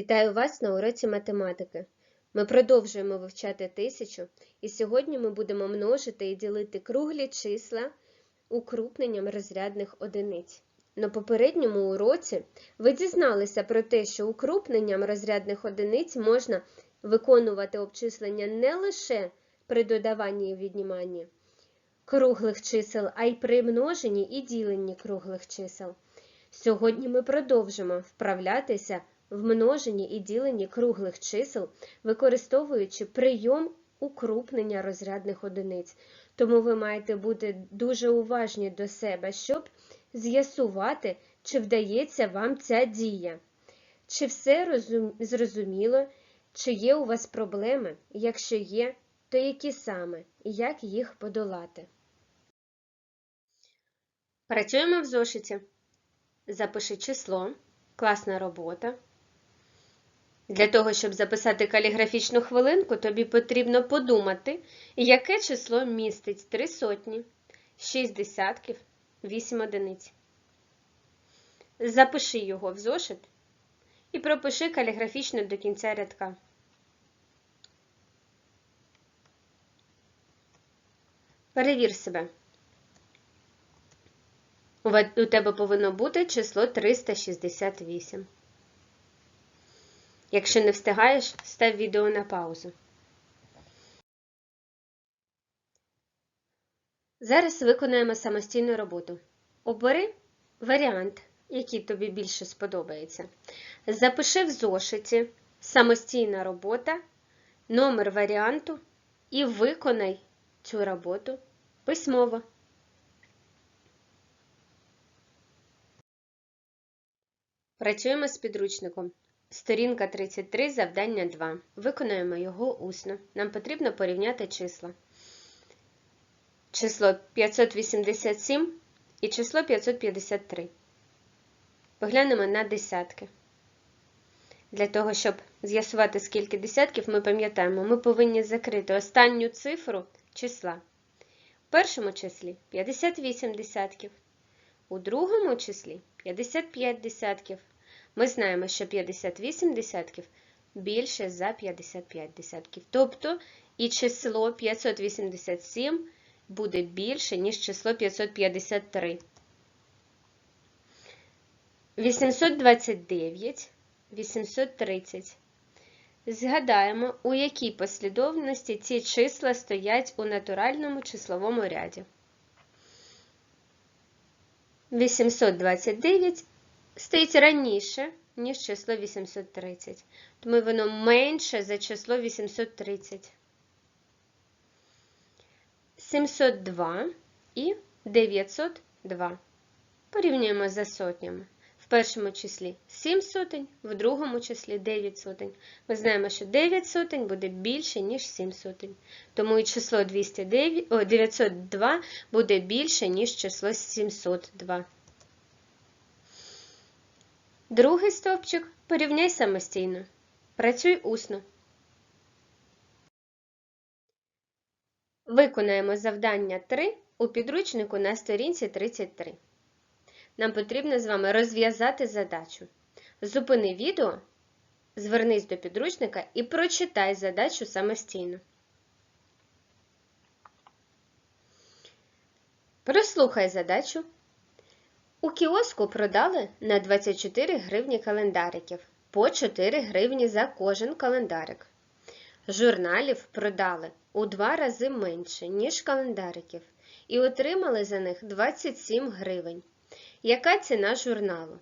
Вітаю вас на уроці математики. Ми продовжуємо вивчати тисячу, і сьогодні ми будемо множити і ділити круглі числа укрупненням розрядних одиниць. На попередньому уроці ви дізналися про те, що укрупненням розрядних одиниць можна виконувати обчислення не лише при додаванні і відніманні круглих чисел, а й при множенні і діленні круглих чисел. Сьогодні ми продовжимо вправлятися в множенні і діленні круглих чисел, використовуючи прийом укрупнення розрядних одиниць. Тому ви маєте бути дуже уважні до себе, щоб з'ясувати, чи вдається вам ця дія. Чи все розум... зрозуміло, чи є у вас проблеми? Якщо є, то які саме і як їх подолати? Працюємо в зошиті. Запиши число. Класна робота. Для того, щоб записати каліграфічну хвилинку, тобі потрібно подумати, яке число містить 3 сотні, 6 десятків, 8 одиниць. Запиши його в зошит і пропиши каліграфічно до кінця рядка. Перевір себе. У тебе повинно бути число 368. Якщо не встигаєш, став відео на паузу. Зараз виконаємо самостійну роботу. Обери варіант, який тобі більше сподобається. Запиши в зошиті самостійна робота, номер варіанту і виконай цю роботу письмово. Працюємо з підручником. Сторінка 33, завдання 2. Виконуємо його усно. Нам потрібно порівняти числа. Число 587 і число 553. Поглянемо на десятки. Для того, щоб з'ясувати, скільки десятків, ми пам'ятаємо, ми повинні закрити останню цифру числа. В першому числі 58 десятків, у другому числі 55 десятків. Ми знаємо, що 58 десятків більше за 55 десятків. Тобто і число 587 буде більше, ніж число 553. 829, 830. Згадаємо, у якій послідовності ці числа стоять у натуральному числовому ряді. 829 стоїть раніше, ніж число 830, тому воно менше за число 830. 702 і 902. Порівнюємо за сотнями. В першому числі 7 сотень, в другому числі 9 сотень. Ми знаємо, що 9 сотень буде більше, ніж 7 сотень. Тому і число 209, о, 902 буде більше, ніж число 702. Другий стовпчик порівняй самостійно. Працюй усно. Виконаємо завдання 3 у підручнику на сторінці 33. Нам потрібно з вами розв'язати задачу. Зупини відео, звернись до підручника і прочитай задачу самостійно. Прослухай задачу. У кіоску продали на 24 гривні календариків, по 4 гривні за кожен календарик. Журналів продали у два рази менше, ніж календариків, і отримали за них 27 гривень. Яка ціна журналу?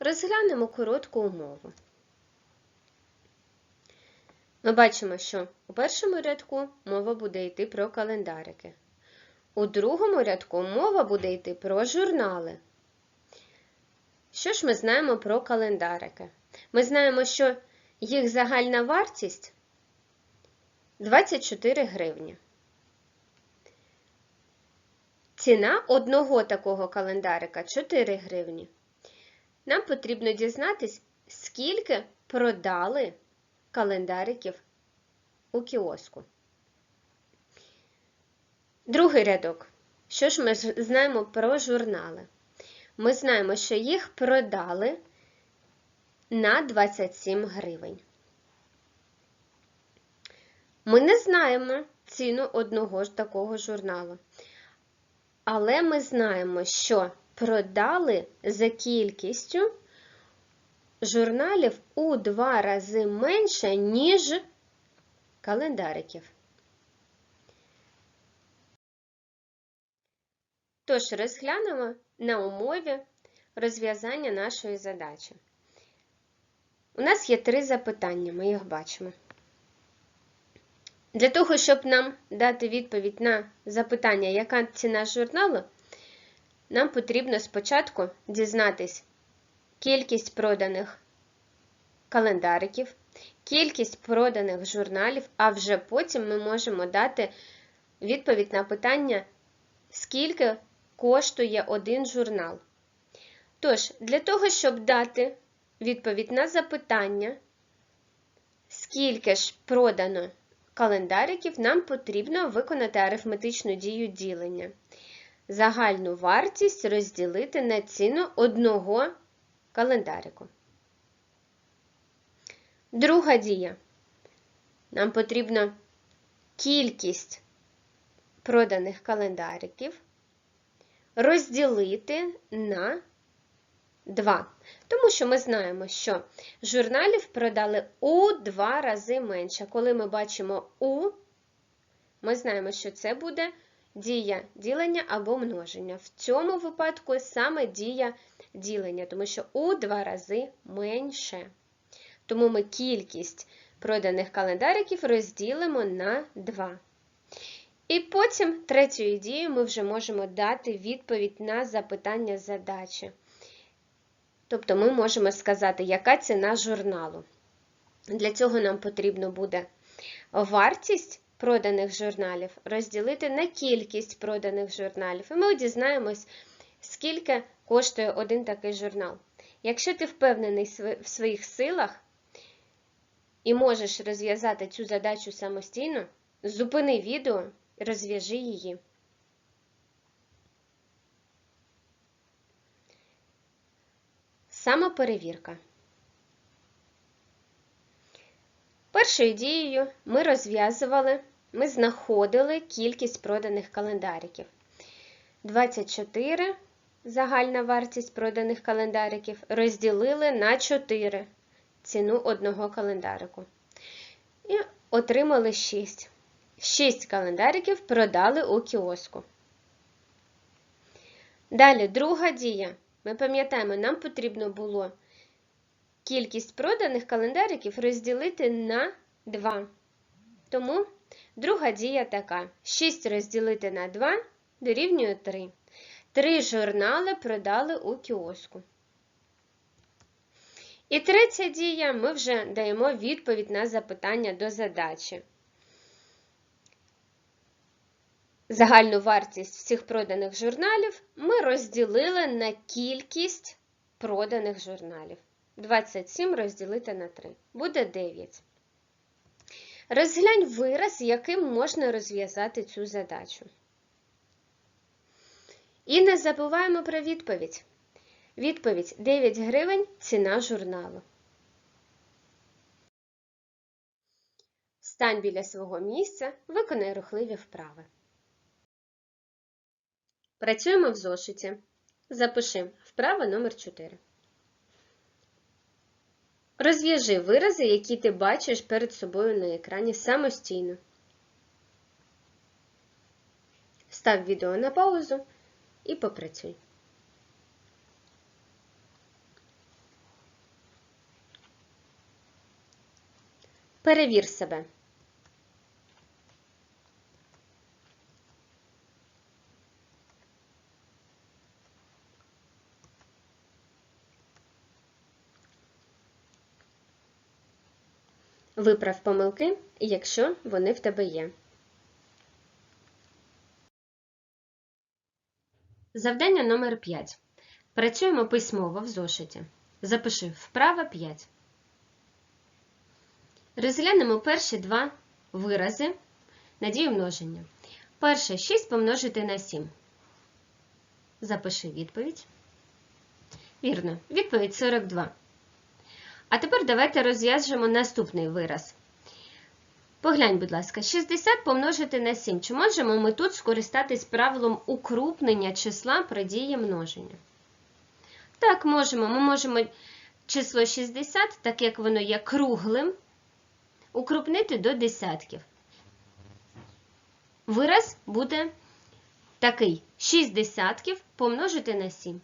Розглянемо коротку умову. Ми бачимо, що у першому рядку мова буде йти про календарики. У другому рядку мова буде йти про журнали. Що ж ми знаємо про календарики? Ми знаємо, що їх загальна вартість 24 гривні. Ціна одного такого календарика 4 гривні. Нам потрібно дізнатись, скільки продали календариків у кіоску. Другий рядок. Що ж ми знаємо про журнали? Ми знаємо, що їх продали на 27 гривень. Ми не знаємо ціну одного ж такого журналу. Але ми знаємо, що продали за кількістю журналів у два рази менше, ніж календариків. Тож розглянемо на умові розв'язання нашої задачі. У нас є три запитання, ми їх бачимо. Для того, щоб нам дати відповідь на запитання, яка ціна журналу, нам потрібно спочатку дізнатись кількість проданих календариків, кількість проданих журналів, а вже потім ми можемо дати відповідь на питання, скільки коштує один журнал. Тож, для того, щоб дати відповідь на запитання, скільки ж продано календариків, нам потрібно виконати арифметичну дію ділення. Загальну вартість розділити на ціну одного календарику. Друга дія. Нам потрібно кількість проданих календариків розділити на 2. Тому що ми знаємо, що журналів продали у 2 рази менше. Коли ми бачимо у, ми знаємо, що це буде дія ділення або множення. В цьому випадку саме дія ділення, тому що у 2 рази менше. Тому ми кількість проданих календариків розділимо на 2. І потім третьою дією ми вже можемо дати відповідь на запитання задачі. Тобто ми можемо сказати, яка ціна журналу. Для цього нам потрібно буде вартість проданих журналів розділити на кількість проданих журналів. І ми дізнаємось, скільки коштує один такий журнал. Якщо ти впевнений в своїх силах і можеш розв'язати цю задачу самостійно, зупини відео розв'яжи її. Самоперевірка. Першою дією ми розв'язували, ми знаходили кількість проданих календариків. 24 загальна вартість проданих календариків розділили на 4 ціну одного календарику. І отримали 6. 6 календариків продали у кіоску. Далі друга дія. Ми пам'ятаємо, нам потрібно було кількість проданих календариків розділити на 2. Тому друга дія така: 6 розділити на 2 дорівнює 3. Три журнали продали у кіоску. І третя дія ми вже даємо відповідь на запитання до задачі. Загальну вартість всіх проданих журналів ми розділили на кількість проданих журналів. 27 розділити на 3. Буде 9. Розглянь вираз, яким можна розв'язати цю задачу. І не забуваємо про відповідь. Відповідь 9 гривень ціна журналу. Стань біля свого місця, виконай рухливі вправи. Працюємо в зошиті. Запиши вправа номер 4. Розв'яжи вирази, які ти бачиш перед собою на екрані самостійно. Став відео на паузу і попрацюй. Перевір себе. Виправ помилки, якщо вони в тебе є. Завдання номер 5. Працюємо письмово в зошиті. Запиши вправа 5. Розглянемо перші два вирази на дію множення. Перше 6 помножити на 7. Запиши відповідь. Вірно, відповідь 42. А тепер давайте розв'яжемо наступний вираз. Поглянь, будь ласка, 60 помножити на 7. Чи можемо ми тут скористатись правилом укрупнення числа при дії множення? Так, можемо. Ми можемо число 60, так як воно є круглим, укрупнити до десятків. Вираз буде такий: 6 десятків помножити на 7.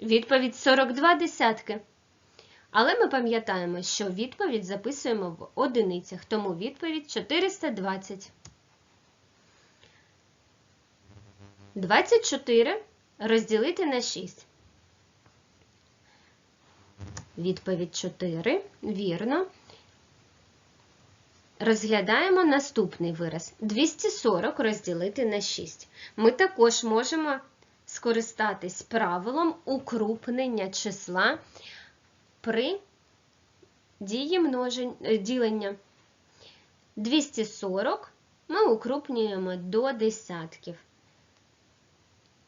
Відповідь 42 десятки. Але ми пам'ятаємо, що відповідь записуємо в одиницях, тому відповідь 420. 24 розділити на 6. Відповідь 4. Вірно. Розглядаємо наступний вираз. 240 розділити на 6. Ми також можемо скористатись правилом укрупнення числа при дії е, ділення. 240 ми укрупнюємо до десятків.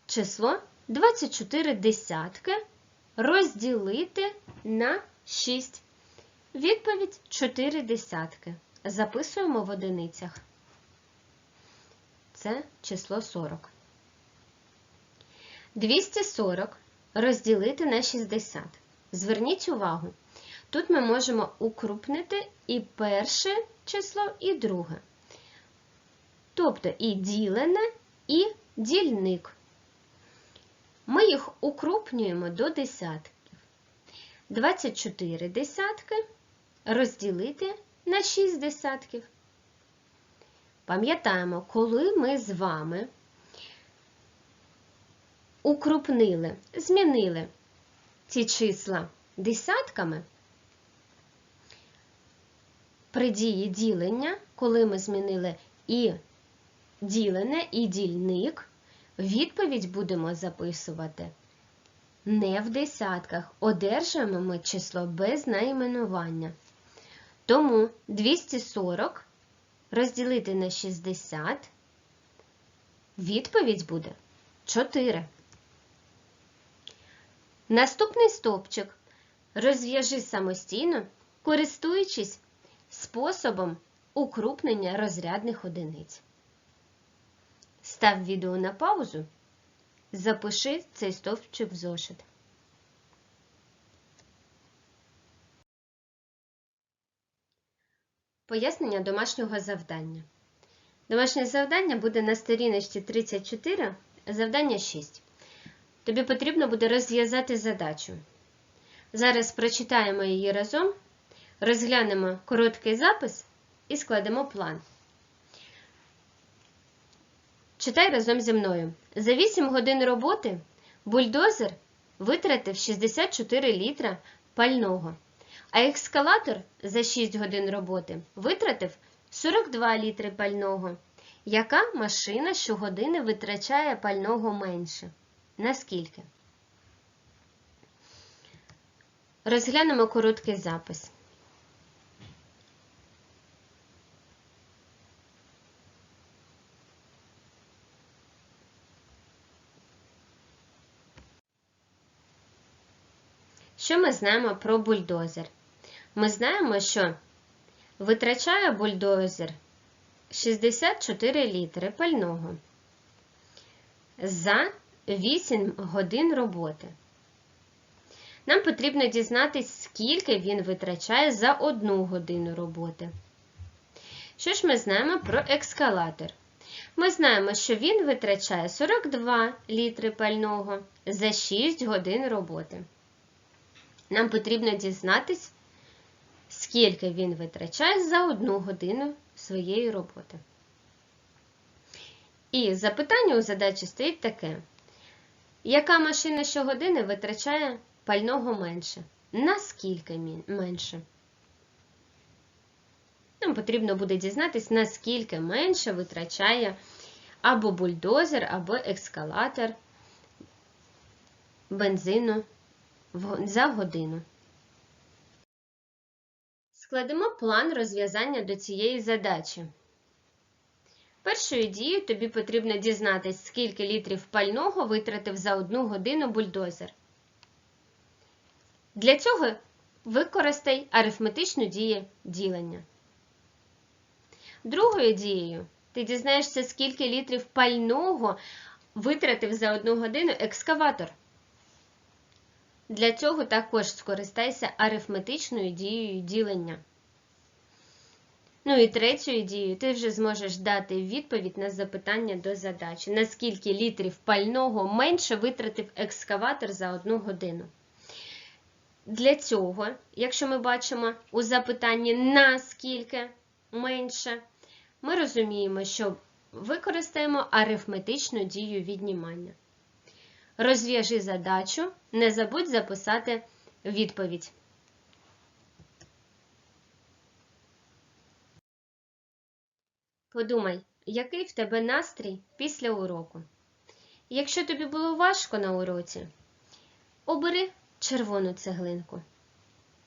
Число 24 десятки розділити на 6. Відповідь 4 десятки. Записуємо в одиницях. Це число 40. 240 розділити на 60. Зверніть увагу, тут ми можемо укрупнити і перше число, і друге. Тобто і ділене, і дільник. Ми їх укрупнюємо до десятків. 24 десятки розділити на 6 десятків. Пам'ятаємо, коли ми з вами укрупнили, змінили ці числа десятками, при дії ділення, коли ми змінили і ділене, і дільник, відповідь будемо записувати не в десятках. Одержуємо ми число без найменування. Тому 240 розділити на 60, відповідь буде 4. Наступний стовпчик розв'яжи самостійно, користуючись способом укрупнення розрядних одиниць. Став відео на паузу. Запиши цей стовпчик в зошит. Пояснення домашнього завдання. Домашнє завдання буде на сторіночці 34, завдання 6. Тобі потрібно буде розв'язати задачу. Зараз прочитаємо її разом, розглянемо короткий запис і складемо план. Читай разом зі мною. За 8 годин роботи бульдозер витратив 64 літра пального, а екскалатор за 6 годин роботи витратив 42 літри пального. Яка машина щогодини витрачає пального менше? Наскільки? Розглянемо короткий запис. Що ми знаємо про бульдозер? Ми знаємо, що витрачає бульдозер 64 літри пального за 8 годин роботи. Нам потрібно дізнатися, скільки він витрачає за одну годину роботи. Що ж ми знаємо про екскалатор? Ми знаємо, що він витрачає 42 літри пального за 6 годин роботи. Нам потрібно дізнатись, скільки він витрачає за одну годину своєї роботи. І запитання у задачі стоїть таке: яка машина щогодини витрачає пального менше? Наскільки менше? Нам потрібно буде дізнатись, наскільки менше витрачає або бульдозер, або екскалатор бензину за годину. Складемо план розв'язання до цієї задачі. Першою дією тобі потрібно дізнатись, скільки літрів пального витратив за одну годину бульдозер. Для цього використай арифметичну дію ділення. Другою дією ти дізнаєшся, скільки літрів пального витратив за одну годину екскаватор. Для цього також скористайся арифметичною дією ділення. Ну і третьою дією ти вже зможеш дати відповідь на запитання до задачі, наскільки літрів пального менше витратив екскаватор за одну годину. Для цього, якщо ми бачимо у запитанні наскільки менше, ми розуміємо, що використаємо арифметичну дію віднімання. Розв'яжи задачу, не забудь записати відповідь. Подумай, який в тебе настрій після уроку. Якщо тобі було важко на уроці, обери червону цеглинку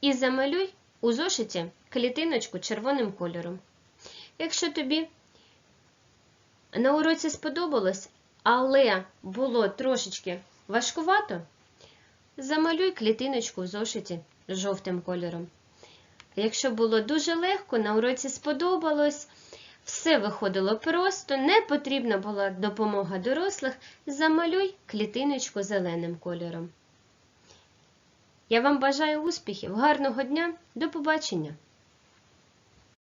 і замалюй у зошиті клітиночку червоним кольором. Якщо тобі на уроці сподобалось, але було трошечки важкувато, замалюй клітиночку в зошиті жовтим кольором. Якщо було дуже легко, на уроці сподобалось, все виходило просто, не потрібна була допомога дорослих, замалюй клітиночку зеленим кольором. Я вам бажаю успіхів, гарного дня, до побачення!